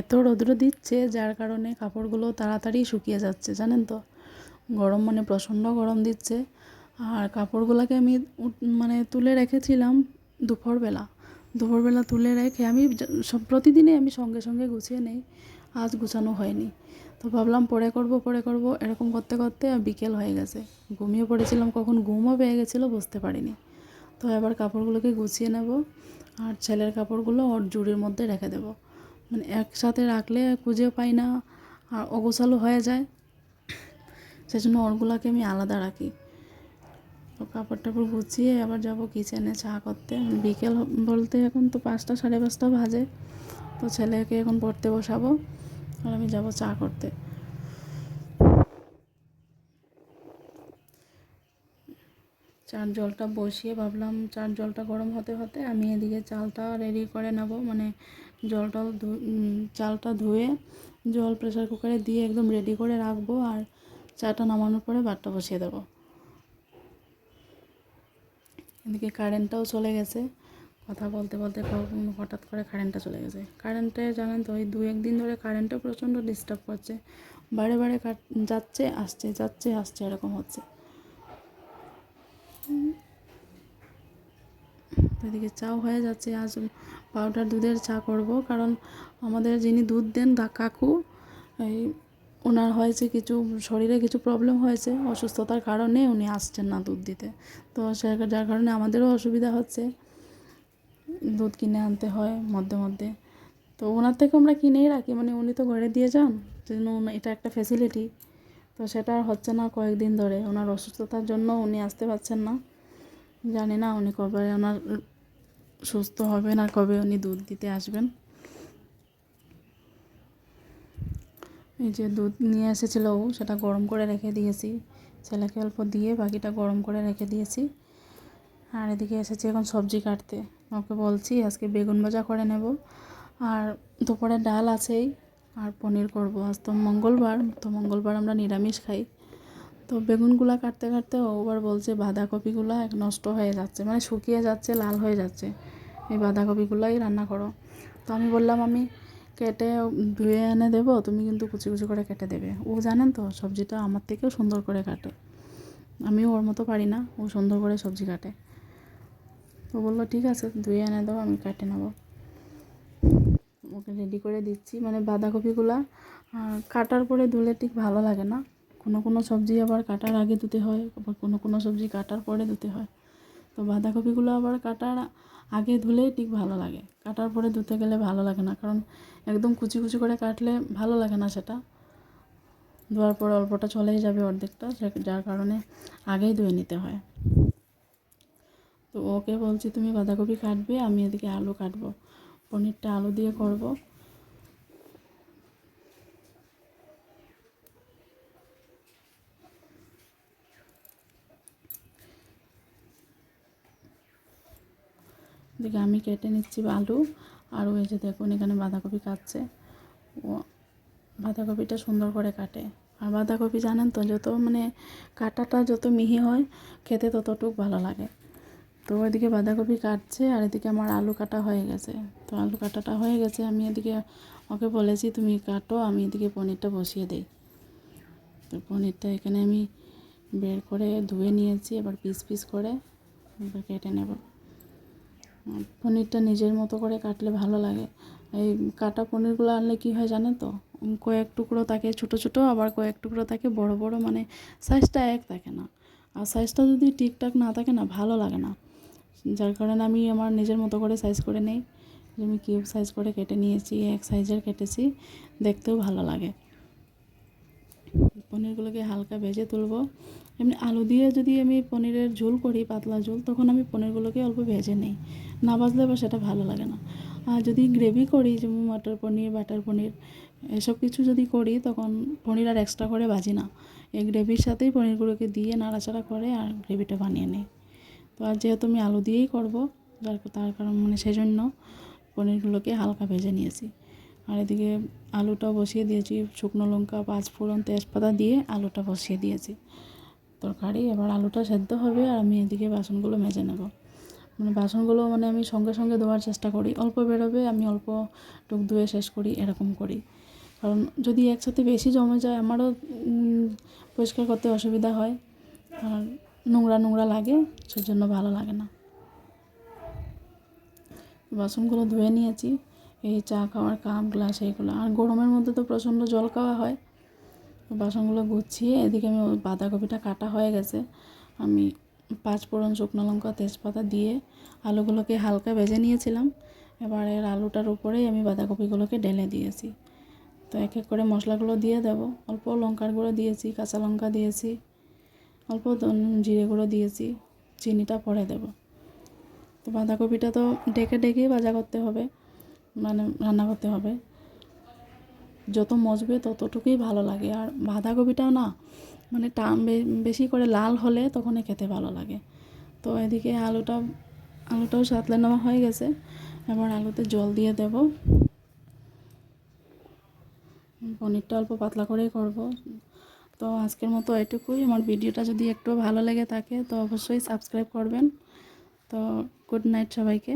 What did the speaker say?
এত রৌদ্র দিচ্ছে, যার কারণে কাপড়গুলো তাড়াতাড়ি শুকিয়ে যাচ্ছে, জানেন তো? গরম মানে প্রচণ্ড গরম দিচ্ছে। আর কাপড়গুলোকে আমি মানে তুলে রেখেছিলাম দুপুরবেলা। দুপুরবেলা তুলে রেখে আমি প্রতিদিনই আমি সঙ্গে সঙ্গে গুছিয়ে নেই। আজ গুছানো হয়নি। তো ভাবলাম পরে করব পরে করব, এরকম করতে করতে বিকেল হয়ে গেছে। ঘুমিয়ে পড়েছিলাম, কখন ঘুমও পেয়ে গেছিল বুঝতে পারিনি। তো এবার কাপড়গুলোকে গুছিয়ে নেব, আর ছেলের কাপড়গুলো ওর জুড়ির মধ্যে রেখে দেবো। মানে একসাথে রাখলে খুঁজে পাই না, আর অগোছালো হয়ে যায়। সেই জন্য ওরগুলোকে আমি আলাদা রাখি। তো কাপড় টাপড় গুছিয়ে আবার যাব কিচেনে চা করতে। বিকেল বলতে এখন তো পাঁচটা, সাড়ে পাঁচটা ভাজে তো ছেলেকে এখন পড়তে বসাবো। আর আমি যাব চা করতে। চার জলটা বসিয়ে ভাবলাম চার জলটা গরম হতে হতে আমি এদিকে চালটা রেডি করে নেব। মানে জলটা চালটা ধুয়ে জল প্রেশার কুকারে দিয়ে একদম রেডি করে রাখব আর চাটা নামানোর পরে ভাতটা বসিয়ে দেবো। এদিকে কারেন্টটাও চলে গেছে। কথা বলতে বলতে হঠাৎ করে কারেন্টটা চলে গেছে। কারেন্টে জানেন তো ওই দু একদিন ধরে কারেন্টটা প্রচণ্ড ডিস্টার্ব করছে। বারে বারে যাচ্ছে, আসছে যাচ্ছে, আসছে, এরকম হচ্ছে। এদিকে চাও হয়ে যাচ্ছে, আজ পাউডার দুধের চা করব। কারণ আমাদের যিনি দুধ দেন কাকু, এই ওনার হয়েছে কিছু, শরীরে কিছু প্রবলেম হয়েছে, অসুস্থতার কারণে উনি আসছেন না দুধ দিতে। তো সে যার কারণে আমাদেরও অসুবিধা হচ্ছে। দুধ কিনে আনতে হয় মধ্যে মধ্যে। তো ওনার থেকে আমরা কিনেই রাখি মানে উনি তো ঘরে দিয়ে যান সেজন্য এটা একটা ফেসিলিটি তো সেটা আর হচ্ছে না কয়েকদিন ধরে। ওনার অসুস্থতার জন্য উনি আসতে পারছেন না। জানি না উনি কবে ওনার সুস্থ হবেন আর কবে উনি দুধ দিতে আসবেন। এই যে দুধ নিয়ে এসেছিল ও, সেটা গরম করে রেখে দিয়েছি। ছেলেকে অল্প দিয়ে বাকিটা গরম করে রেখে দিয়েছি। আর এদিকে এসেছি এখন সবজি কাটতে। ওকে বলছি আজকে বেগুন ভাজা করে নেব। আর দুপুরে ডাল আছেই। আর পনির করব। আজ তো মঙ্গলবার তো মঙ্গলবার আমরা নিরামিষ খাই। তো বেগুনগুলা কাটতে কাটতে ও আবার বলছে, বাঁধাকপিগুলো এক নষ্ট হয়ে যাচ্ছে মানে শুকিয়ে যাচ্ছে, লাল হয়ে যাচ্ছে। এই বাঁধাকপিগুলোই রান্না করো। তো আমি বললাম, আমি কেটে ধুয়ে এনে দেবো, তুমি কিন্তু কুচি কুচি করে কেটে দেবে। ও জানেন তো, সবজিটা আমার থেকেও সুন্দর করে কাটে। আমিও ওর মতো পারি না, ও সুন্দর করে সবজি কাটে। তো বলল, ঠিক আছে, ধুয়ে এনে দাও, আমি কেটে নেব। রেডি করে দিচ্ছি। মানে বাঁধাকপিগুলা কাটার পরে ধুলে ঠিক ভালো লাগে না। কোনো কোনো সবজি আবার কাটার আগে ধুতে হয়, আবার কোনো কোনো সবজি কাটার পরে ধুতে হয়। তো বাঁধাকপিগুলো আবার কাটার আগে ধুলেই ঠিক ভালো লাগে। কাটার পরে ধুতে গেলে ভালো লাগে না, কারণ একদম কুচি কুচি করে কাটলে ভালো লাগে না সেটা। ধোয়ার পর অল্পটা চলেই যাবে অর্ধেকটা যার কারণে আগেই ধুয়ে নিতে হয়। তো ওকে বলছি, তুমি বাঁধাকপি কাটবে, আমি এদিকে আলু কাটবো। পনিরটা আলু দিয়ে করব। এদিকে আমি কেটে নিচ্ছি আলু। আর ওই যে দেখুন, এখানে বাঁধাকপি কাটছে। ও, বাঁধাকপিটা সুন্দর করে কাটে। আর বাঁধাকপি জানেন তো, যত মানে কাটাটা যত মিহি হয়, খেতে ততটুক ভালো লাগে। তো ওইদিকে বাঁধাকপি কাটছে আর এদিকে আমার আলু কাটা হয়ে গেছে। তো আলু কাটাটা হয়ে গেছে, আমি এদিকে ওকে বলেছি, তুমি কাটো, আমি এদিকে পনিরটা বসিয়ে দিই। তো পনিরটা এখানে আমি বের করে ধুয়ে নিয়েছি, এবার পিস পিস করে এবার কেটে নেব। পনিরটা নিজের মতো করে কাটলে ভালো লাগে। এই কাটা পনিরগুলো আনলে কী হয় জানেন তো? কয়েক টুকরো থাকে ছোটো ছোটো, আবার কয়েক টুকরো থাকে বড় বড় মানে সাইজটা এক থাকে না। আর সাইজটা যদি ঠিকঠাক না থাকে না, ভালো লাগে না। যার কারণে আমি আমার নিজের মতো করে সাইজ করে নেই। আমি কিউব সাইজ করে কেটে নিয়েছি, এক সাইজের কেটেছি। দেখতেও ভালো লাগে। পনিরগুলোকে হালকা ভেজে তুলবো। এমনি আলু দিয়ে যদি আমি পনিরের ঝোল করি, পাতলা ঝোল, তখন আমি পনিরগুলোকে অল্প ভেজে নিই। না বাজলে আবার সেটা ভালো লাগে না। আর যদি গ্রেভি করি, যেমন মটর পনির, বাটার পনির, এসব কিছু যদি করি, তখন পনির আর এক্সট্রা করে ভাজি না। এই গ্রেভির সাথেই পনিরগুলোকে দিয়ে নাড়াচাড়া করে আর গ্রেভিটা বানিয়ে নিই। তো আর যেহেতু আমি আলু দিয়েই করব, যার তার কারণ মানে সেই জন্য পনিরগুলোকে হালকা ভেজে নিয়েছি। আর এদিকে আলুটা বসিয়ে দিয়েছি, শুকনো লঙ্কা পাঁচ ফোড়ন তেজপাতা দিয়ে আলুটা বসিয়ে দিয়েছি। তরকারি, এবার আলুটা সেদ্ধ হবে আর আমি এদিকে বাসনগুলো মেজে নেব। মানে বাসনগুলো মানে আমি সঙ্গে সঙ্গে ধোয়ার চেষ্টা করি, অল্প বেরোবে আমি অল্প টুক ধুয়ে শেষ করি, এরকম করি। কারণ যদি একসাথে বেশি জমে যায় আমারও পরিষ্কার করতে অসুবিধা হয়। আর নোংরা নোংরা লাগে, সেজন্য ভালো লাগে না। বাসনগুলো ধুয়ে নিয়েছি, এই চা খাওয়ার কাপ, গ্লাস এইগুলো আর গরমের মধ্যে তো প্রচণ্ড জল খাওয়া হয়। বাসনগুলো গুছিয়ে, এদিকে আমি বাঁধাকপিটা কাটা হয়ে গেছে। আমি পাঁচ ফোড়ন শুকনো লঙ্কা, তেজপাতা দিয়ে আলুগুলোকে হালকা ভেজে নিয়েছিলাম। এবার এর আলুটার উপরেই আমি বাঁধাকপিগুলোকে ঢেলে দিয়েছি। তো এক এক করে মশলাগুলো দিয়ে দেব। অল্প লঙ্কার গুঁড়ো দিয়েছি, কাঁচা লঙ্কা দিয়েছি। অল্প জিরে গুঁড়ো দিয়েছি, চিনিটা পরে দেব। তো বাঁধাকপিটা তো ডেকে ডেকেই ভাজা করতে হবে মানে রান্না করতে হবে। যত মজবে ততটুকুই ভালো লাগে। আর বাঁধাকপিটাও না মানে টান বেশি করে লাল হলে তখনই খেতে ভালো লাগে। তো এদিকে আলুটা, আলুটাও সাতলে নেওয়া হয়ে গেছে। এবার আলুতে জল দিয়ে দেব। পনিরটা অল্প পাতলা করেই করব। তো আজকের মতো এটুকুই। আমার ভিডিওটা যদি একটু ভালো লেগে থাকে, তো অবশ্যই সাবস্ক্রাইব করবেন। তো গুড নাইট সবাইকে।